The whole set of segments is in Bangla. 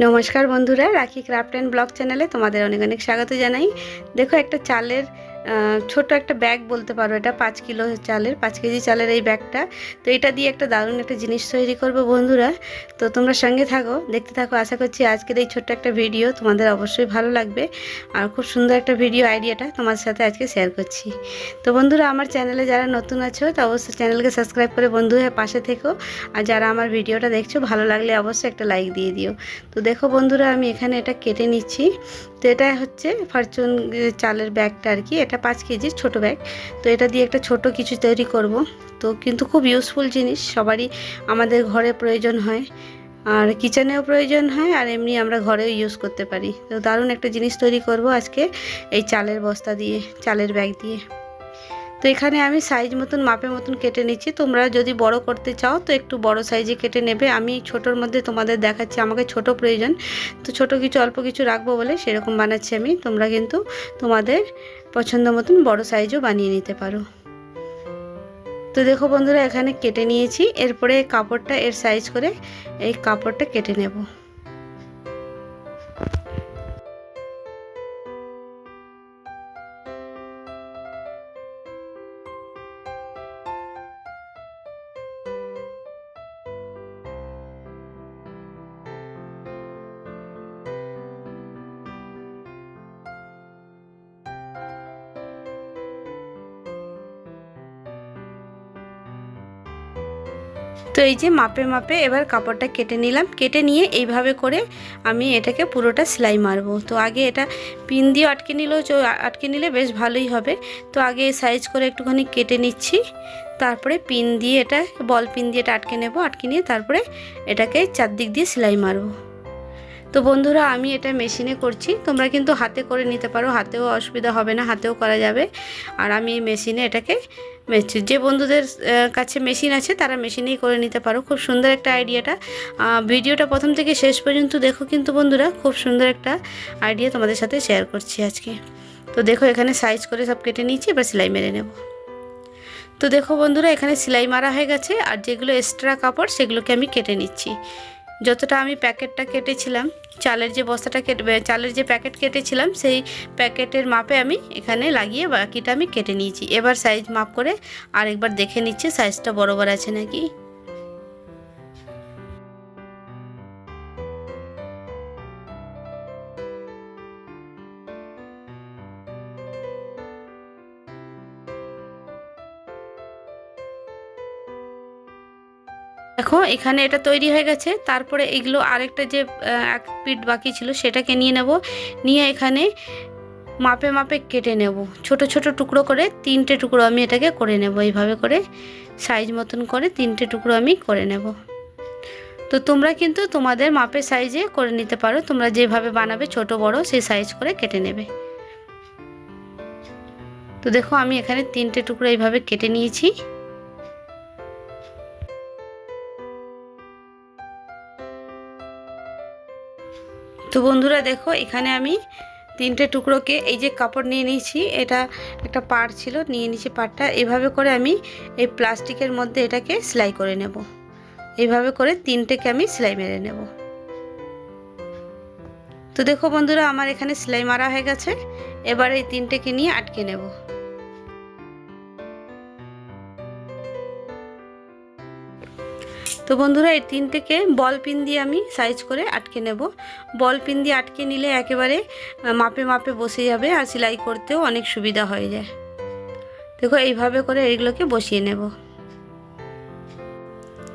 নমস্কার বন্ধুরা, রাখি ক্রাফট অ্যান্ড ব্লগ চ্যানেলে তোমাদের অনেক অনেক স্বাগত জানাই। দেখো একটা চালের ছোট একটা ব্যাগ বলতে পারো, এটা পাঁচ কিলো চালের, পাঁচ কেজি চালের এই ব্যাগটা তো এটা দিয়ে একটা দারুণ একটা জিনিস তৈরি করব বন্ধুরা। তো তোমরা সঙ্গে থাকো, দেখতে থাকো, আশা করছি আজকের এই ছোট্ট একটা ভিডিও তোমাদের অবশ্যই ভালো লাগবে। আর খুব সুন্দর একটা ভিডিও আইডিয়াটা তোমার সাথে আজকে শেয়ার করছি। তো বন্ধুরা, আমার চ্যানেলে যারা নতুন আছো, তো অবশ্যই চ্যানেলকে সাবস্ক্রাইব করে বন্ধু হয়ে পাশে থেকো। আর যারা আমার ভিডিওটা দেখছ, ভালো লাগলে অবশ্যই একটা লাইক দিয়ে দিও। তো দেখো বন্ধুরা, আমি এখানে এটা কেটে নিচ্ছি। তো এটা হচ্ছে ফরচুন চালের ব্যাগটা আর কি, এটা পাঁচ কেজির ছোট ব্যাগ তো এটা দিয়ে একটা ছোট কিছু তৈরি করব। তো কিন্তু খুব ইউজফুল জিনিস, সবারই আমাদের ঘরে প্রয়োজন হয়। আর কিচেনেও প্রয়োজন হয়, আর এমনি আমরা ঘরেও ইউজ করতে পারি। তো দারুণ একটা জিনিস তৈরি করব আজকে এই চালের বস্তা দিয়ে, চালের ব্যাগ দিয়ে। তো এখানে আমি সাইজ মতন, মাপের মতন কেটে নিচ্ছি। তোমরা যদি বড় করতে চাও, তো একটু বড় সাইজে কেটে নেবে। আমি ছোটোর মধ্যে তোমাদের দেখাচ্ছি, আমাকে ছোট প্রয়োজন। তো ছোট কিছু, অল্প কিছু রাখব বলে সেরকম বানাচ্ছি আমি। তোমরা কিন্তু তোমাদের পছন্দ মতন বড় সাইজও বানিয়ে নিতে পারো। তো দেখো বন্ধুরা, এখানে কেটে নিয়েছি। এরপরে কাপড়টা, এর সাইজ করে এই কাপড়টা কেটে নেব। তো এই যে মাপে মাপে এবার কাপড়টা কেটে নিলাম। কেটে নিয়ে এইভাবে করে আমি এটাকে পুরোটা সেলাই মারব। তো আগে এটা পিন দিয়ে আটকে নিলেও আটকে নিলে বেশ ভালোই হবে। তো আগে সাইজ করে একটুখানি কেটে নিচ্ছি। তারপরে পিন দিয়ে এটা, বল পিন দিয়ে এটা আটকে নেব। আটকে নিয়ে তারপরে এটাকে চারদিক দিয়ে সেলাই মারবো। তো বন্ধুরা, আমি এটা মেশিনে করছি। তোমরা কিন্তু হাতে করে নিতে পারো, হাতেও অসুবিধা হবে না, হাতেও করা যাবে। আর আমি এই মেশিনে এটাকে মেশি- যে বন্ধুদের কাছে মেশিন আছে, তারা মেশিনেই করে নিতে পারো। খুব সুন্দর একটা আইডিয়াটা। ভিডিওটা প্রথম থেকে শেষ পর্যন্ত দেখো কিন্তু বন্ধুরা, খুব সুন্দর একটা আইডিয়া তোমাদের সাথে শেয়ার করছি আজকে। তো দেখো, এখানে সাইজ করে সব কেটে নিয়েছি, এবার সেলাই মেরে নেব। তো দেখো বন্ধুরা, এখানে সেলাই মারা হয়ে গেছে। আর যেগুলো এক্সট্রা কাপড়, সেগুলোকে আমি কেটে নিচ্ছি। যতটা আমি প্যাকেটটা কেটেছিলাম, চালের যে বস্তাটা কেটে চালের যে প্যাকেট কেটেছিলাম, সেই প্যাকেটের মাপে আমি এখানে লাগিয়ে বাকিটা আমি কেটে নিয়েছি। এবার সাইজ মাপ করে আরেকবার দেখে নিচ্ছি সাইজটা বরাবর আছে নাকি? দেখো, এখানে এটা তৈরি হয়ে গেছে। তারপরে এগুলো আরেকটা যে এক পিট বাকি ছিল, সেটাকে নিয়ে নেব। নিয়ে এখানে মাপে মাপে কেটে নেব। ছোট ছোট টুকরো করে তিনটে টুকরো আমি এটাকে করে নেব। এইভাবে করে সাইজ মতন করে তিনটে টুকরো আমি করে নেব। তো তোমরা কিন্তু তোমাদের মাপের সাইজে করে নিতে পারো। তোমরা যেভাবে বানাবে, ছোট, বড়, সেই সাইজ করে কেটে নেবে। তো দেখো, আমি এখানে তিনটে টুকরো এইভাবে কেটে নিয়েছি। তো বন্ধুরা দেখো, এখানে আমি তিনটে টুকরোকে এই যে কাপড় নিয়ে নিয়েছি, এটা একটা পাড় ছিল, নিয়ে নিয়েছি পাড়টা। এভাবে করে আমি এই প্লাস্টিকের মধ্যে এটাকে সেলাই করে নেব। এইভাবে করে তিনটেকে আমি সেলাই মেরে নেব। তো দেখো বন্ধুরা, আমার এখানে সেলাই মারা হয়ে গেছে। এবার এই তিনটেকে নিয়ে আটকে নেব। তো বন্ধুরা, এই তিনটেকে বল পিন দিয়ে আমি সাইজ করে আটকে নেব। বল পিন দিয়ে আটকে নিলে একেবারে মাপে মাপে বসে যাবে আর সেলাই করতেও অনেক সুবিধা হয়ে যায়। দেখো, এইভাবে করে এইগুলোকে বসিয়ে নেব।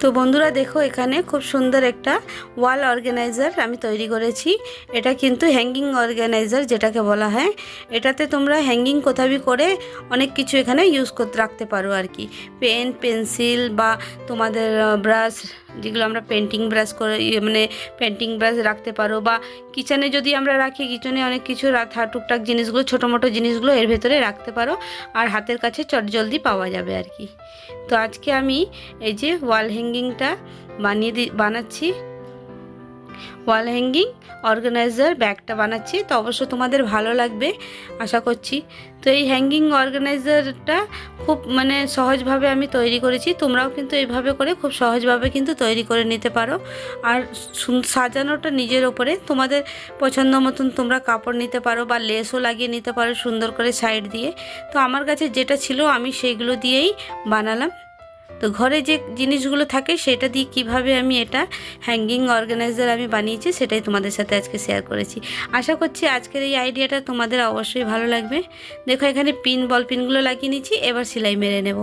তো বন্ধুরা দেখো, এখানে খুব সুন্দর একটা ওয়াল অর্গানাইজার আমি তৈরি করেছি। এটা কিন্তু হ্যাঙ্গিং অর্গানাইজার যেটাকে বলা হয়। এটাতে তোমরা হ্যাঙ্গিং কোথাবি করে অনেক কিছু এখানে ইউজ করতে রাখতে পারো আর কি। পেন, পেন্সিল বা তোমাদের ব্রাশ যেগুলো আমরা পেন্টিং ব্রাশ করে ইয়ে মানে পেন্টিং ব্রাশ রাখতে পারো বা কিচেনে যদি আমরা রাখি কিচেনে অনেক কিছু টুকটাক জিনিসগুলো, ছোটো মোটো জিনিসগুলো এর ভেতরে রাখতে পারো আর হাতের কাছে চটজলদি পাওয়া যাবে আর কি। তো আজকে আমি এই যে ওয়াল হ্যাঙ্গিংটা বানিয়ে দি বানাচ্ছি। ওয়াল হ্যাঙ্গিং অর্গানাইজার ব্যাগটা বানাচ্ছি। তো অবশ্য তোমাদের ভালো লাগবে, আশা করছি। তো এই হ্যাঙ্গিং অর্গানাইজারটা খুব মানে সহজভাবে আমি তৈরি করেছি। তোমরাও কিন্তু এইভাবে করে খুব সহজভাবে কিন্তু তৈরি করে নিতে পারো। আর সাজানোটা নিজের ওপরে। তোমাদের পছন্দ মতন তোমরা কাপড় নিতে পারো বা লেসও লাগিয়ে নিতে পারো সুন্দর করে সাইড দিয়ে। তো আমার কাছে যেটা ছিল আমি সেইগুলো দিয়েই বানালাম। তো ঘরে যে জিনিসগুলো থাকে সেটা দিয়ে কীভাবে আমি এটা হ্যাঙ্গিং অর্গানাইজার আমি বানিয়েছি সেটাই তোমাদের সাথে আজকে শেয়ার করেছি। আশা করছি আজকের এই আইডিয়াটা তোমাদের অবশ্যই ভালো লাগবে। দেখো এখানে পিন বল পিনগুলো লাগিয়ে নিচ্ছি, এবার সেলাই মেরে নেব।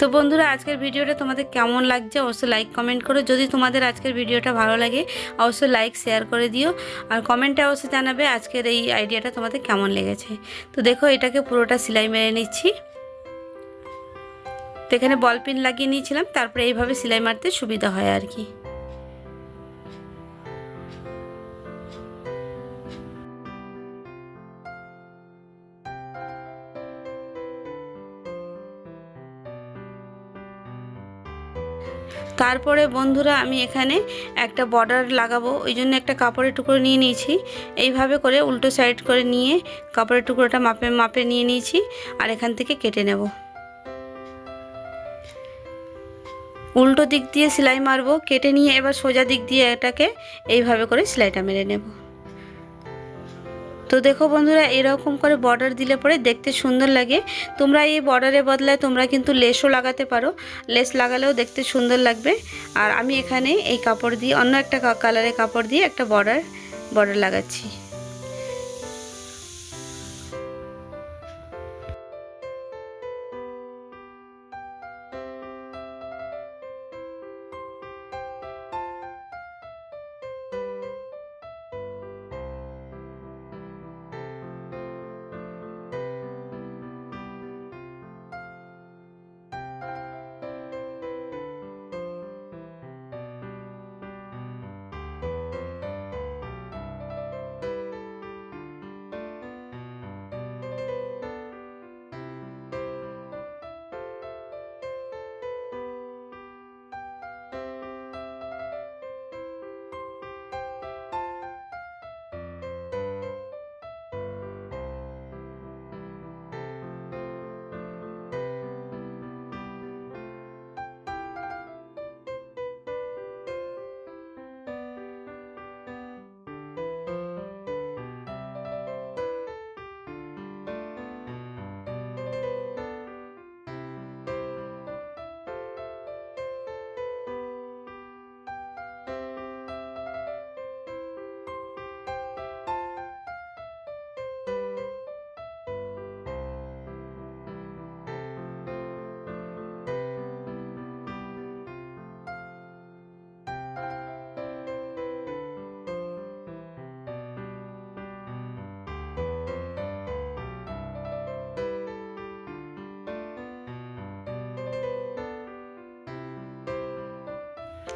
তো বন্ধুরা, আজকের ভিডিওটা তোমাদের কেমন লাগছে অবশ্যই লাইক কমেন্ট করো। যদি তোমাদের আজকের ভিডিওটা ভালো লাগে, অবশ্যই লাইক শেয়ার করে দিও। আর কমেন্টে অবশ্যই জানাবে আজকের এই আইডিয়াটা তোমাদের কেমন লেগেছে। তো দেখো এটাকে পুরোটা সেলাই মেরে নিচ্ছি। তো এখানে বল পিন লাগিয়ে নিয়েছিলাম, তারপরে এইভাবে সেলাই মারতে সুবিধা হয় আর কি। তারপরে বন্ধুরা আমি এখানে একটা বর্ডার লাগাবো, ওই জন্য একটা কাপড়ের টুকরো নিয়ে নিয়েছি। এইভাবে করে উল্টো সাইড করে নিয়ে কাপড়ের টুকরোটা মাপে মাপে নিয়ে নিয়েছি, আর এখান থেকে কেটে নেব। উল্টো দিক দিয়ে সেলাই মারবো, কেটে নিয়ে এবার সোজা দিক দিয়ে এটাকে এইভাবে করে সেলাইটা মেরে নেব। তো দেখো বন্ধুরা, এরকম করে বর্ডার দিলে পরে দেখতে সুন্দর লাগে। তোমরা এই বর্ডারের বদলায় তোমরা কিন্তু লেসও লাগাতে পারো। লেস লাগালেও দেখতে সুন্দর লাগবে। আর আমি এখানে এই কাপড় দিয়ে অন্য একটা কালারের কাপড় দিয়ে একটা বর্ডার বর্ডার লাগাচ্ছি।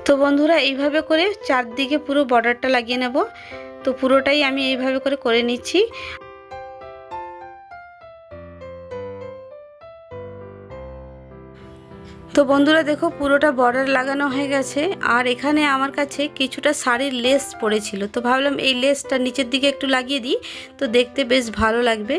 তো বন্ধুরা, এইভাবে করে চারদিকে পুরো বর্ডারটা লাগিয়ে নেব। তো পুরোটাই আমি এইভাবে করে করে নিচ্ছি। তো বন্ধুরা দেখো পুরোটা বর্ডার লাগানো হয়ে গেছে, আর এখানে আমার কাছে কিছুটা শাড়ির লেস পড়েছিল। তো ভাবলাম এই লেসটা নিচের দিকে একটু লাগিয়ে দিই, তো দেখতে বেশ ভালো লাগবে।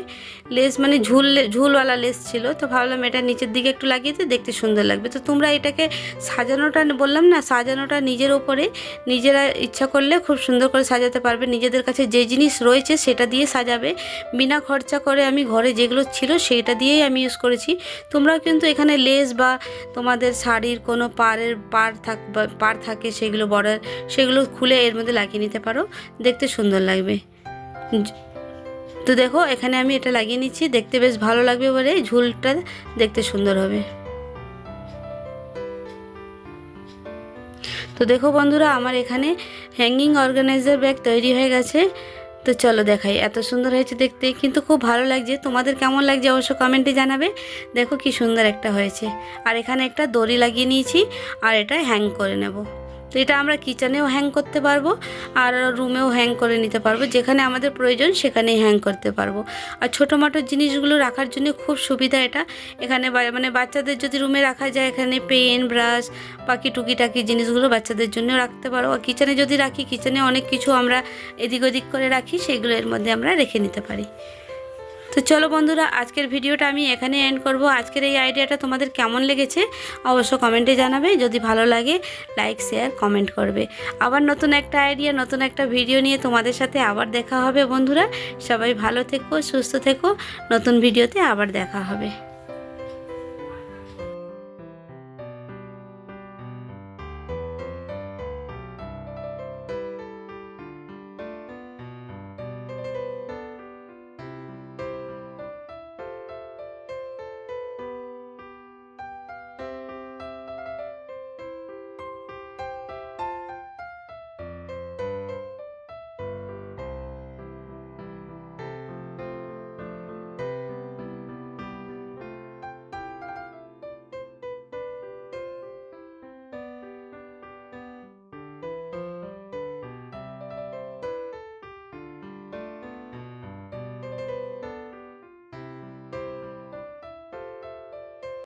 লেস মানে ঝুল, ঝুলওয়ালা লেস ছিল, তো ভাবলাম এটা নিচের দিকে একটু লাগিয়ে দিই, দেখতে সুন্দর লাগবে। তো তোমরা এটাকে সাজানোটা বললাম না, সাজানোটা নিজের ওপরে, নিজেরা ইচ্ছা করলে খুব সুন্দর করে সাজাতে পারবে। নিজেদের কাছে যে জিনিস রয়েছে সেটা দিয়ে সাজাবে। বিনা খরচা করে আমি ঘরে যেগুলো ছিল সেটা দিয়েই আমি ইউজ করেছি। তোমরাও কিন্তু এখানে লেস বা তোমাদের শাড়ির কোনো পাড়ের পাড় থাক, পাড় থাকে সেগুলো বর্ডার, সেগুলো খুলে এর মধ্যে লাগিয়ে নিতে পারো। দেখতে সুন্দর লাগবে। তো দেখো, এখানে আমি এটা লাগিয়ে নিচ্ছি। দেখতে বেশ ভালো লাগবে বলে ঝুলটা দেখতে সুন্দর হবে। তো দেখো বন্ধুরা, আমার এখানে হ্যাঙ্গিং অর্গানাইজার ব্যাগ তৈরি হয়ে গেছে। তো চলো দেখাই। এত সুন্দর হয়েছে দেখতে, কিন্তু খুব ভালো লাগছে। তোমাদের কেমন লাগছে অবশ্য কমেন্টে জানাবে। দেখো কি সুন্দর একটা হয়েছে। আর এখানে একটা দড়ি লাগিয়ে নিয়েছি, আর এটা হ্যাং করে নেব। তো এটা আমরা কিচেনেও হ্যাং করতে পারব আর রুমেও হ্যাং করে নিতে পারব। যেখানে আমাদের প্রয়োজন, সেখানেই হ্যাং করতে পারব। আর ছোটো মোটো জিনিসগুলো রাখার জন্য খুব সুবিধা এটা। এখানে মানে বাচ্চাদের যদি রুমে রাখা যায়, এখানে পেন ব্রাশ বাকি টুকিটাকি জিনিসগুলো বাচ্চাদের জন্য রাখতে পারো আর কিচেনে যদি রাখি কিচেনে অনেক কিছু আমরা এদিক ওদিক করে রাখি, সেগুলো এর মধ্যে আমরা রেখে নিতে পারি। তো চলো বন্ধুরা, আজকের ভিডিওটা আমি এখানে এন্ড করব। আজকের এই আইডিয়াটা তোমাদের কেমন লেগেছে অবশ্য কমেন্টে জানাবে। যদি ভালো লাগে লাইক শেয়ার কমেন্ট করবে। আবার নতুন একটা আইডিয়া নতুন একটা ভিডিও নিয়ে তোমাদের সাথে আবার দেখা হবে বন্ধুরা। সবাই ভালো থেকো, সুস্থ থেকো। নতুন ভিডিওতে আবার দেখা হবে।